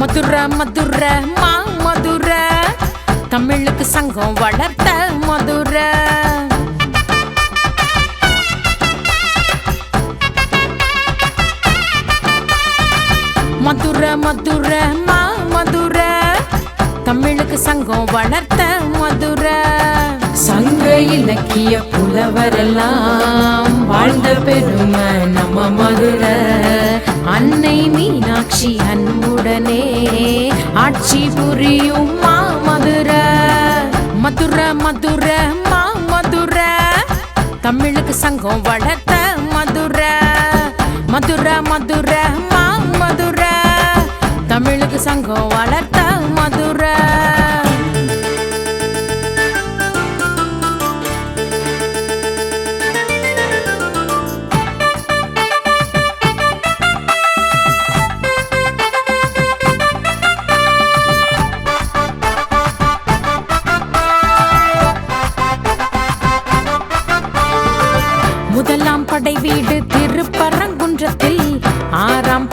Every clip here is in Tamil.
மதுர மதுர மா மதுர. தமிழுக்கு சங்கம் வளர்த்த மதுர. மதுர மதுர மா மதுர. தமிழுக்கு சங்கம் வளர்த்த மதுர. சங்க இலக்கிய புலவரெல்லாம் வாழ்ந்த பெருமை நம்ம மதுரை. அன்னை மீனாட்சி அன்புடனே ஆட்சி புரியும் மா மதுர. மதுர மதுர மா மதுர. தமிழுக்கு சங்கம் வளர்த்த மதுர. மதுர மதுர மா மதுர. தமிழுக்கு சங்கம் வளர்த்த மதுரை.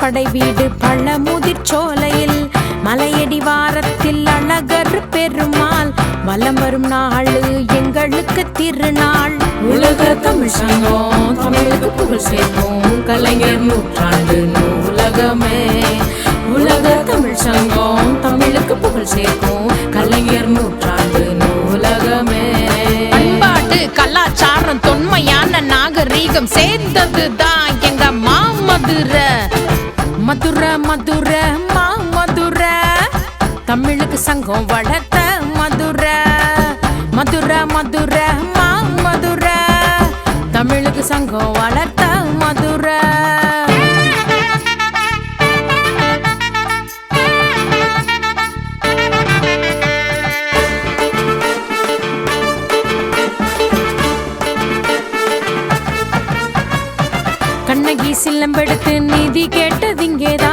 படை வீடு பழமுதிர் சோலையில் மலையடி வாரத்தில் அழகர் பெருமாள். வலம் வரும் நாள் எங்களுக்கு திருநாள். உலக தமிழ் சங்கம் தமிழுக்கு புகழ் சேர்க்கும். கலைஞர் நூற்றாண்டு நூலகமே. உலக தமிழ் சங்கம் தமிழுக்கு புகழ் சேர்க்கும். கலைஞர் நூற்றாண்டு நூலகமே. பண்பாடு கலாச்சாரம் தொன்மையான நாகரீகம் சேர்ந்ததுதான் எங்க மாமதுர. மதுர மதுர மா மதுர. தமிழுக்கு சங்கம் வளர்த்த மதுர. மதுர மதுர மா மதுர. தமிழுக்கு சங்கம் வளர்த்த கண்ணகி சில்லம்பெடுத்து நீதி கேட்டதிங்கேதா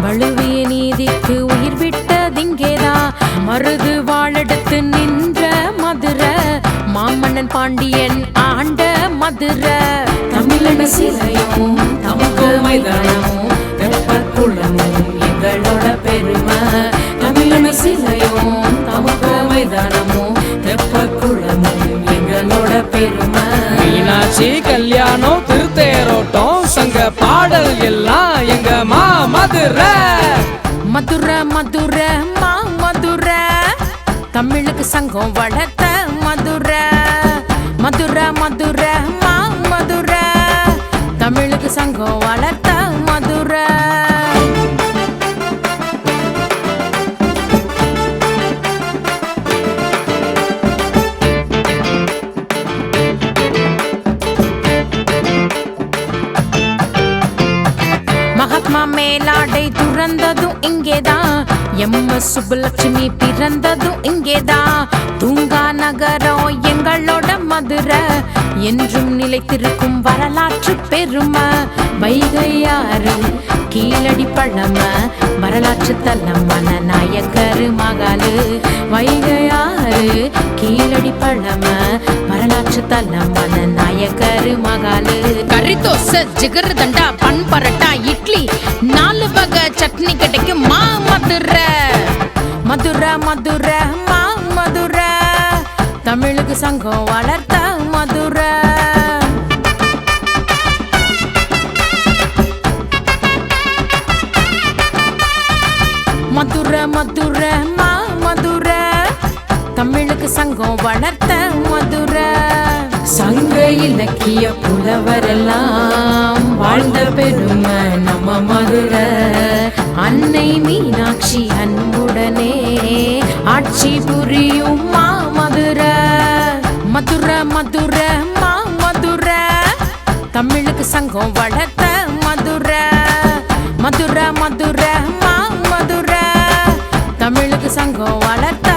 வலுவிய நீதிக்கு உயிர் விட்டதிங்கேதா மருது வாழெடுத்து நின்ற மதுரை மாமன்னன் பாண்டியன் ஆண்ட மதுர. தமிழன சிலையும் தமக்கு மைதானமும் வெப்பக்குளமும் பாடல் எல்லாம் எங்க மா மதுரை. மதுரை மதுரை மா மதுரை. தமிழுக்கு சங்கம் வளர்த்த மதுரை. மதுரை மதுரை மா மதுரை. தமிழுக்கு சங்கம் வளர்த்த இங்கேதான் எம் எஸ் சுப்புலட்சுமி பிறந்ததும் இங்கேதான் தூங்கா நகரம் எங்களோட மதுரை. என்றும் நிலைத்திருக்கும் வரலாற்று பெருமை. வைகையாறு கீழடி பழம. வரலாற்று தலம் மனநாயக்கரு மகாலு வைகையாறு கீழடி பழம. வரலாற்று தலம் மனநாயக்கரு மகாலு கறி தோசை ஜிகர் தண்டா பன் பரட்டா இட்லி. நாலு வகை சட்னி சங்கம் வளர்த்த மதுரை. மதுர மதுர மா மதுர. தமிழுக்கு சங்கம் வளர்த்த மதுர. சங்க இலக்கிய புலவரெல்லாம் வாழ்ந்த பெருமை நம்ம மதுரை. அன்னை மீனாட்சி அன்புடனே ஆட்சி புரியும் மதுர மா மதுர. தமிழுக்கு சங்கம் வளர்த்த மதுர. மதுர மதுர மா மதுர. தமிழுக்கு சங்கம் வளர்த்த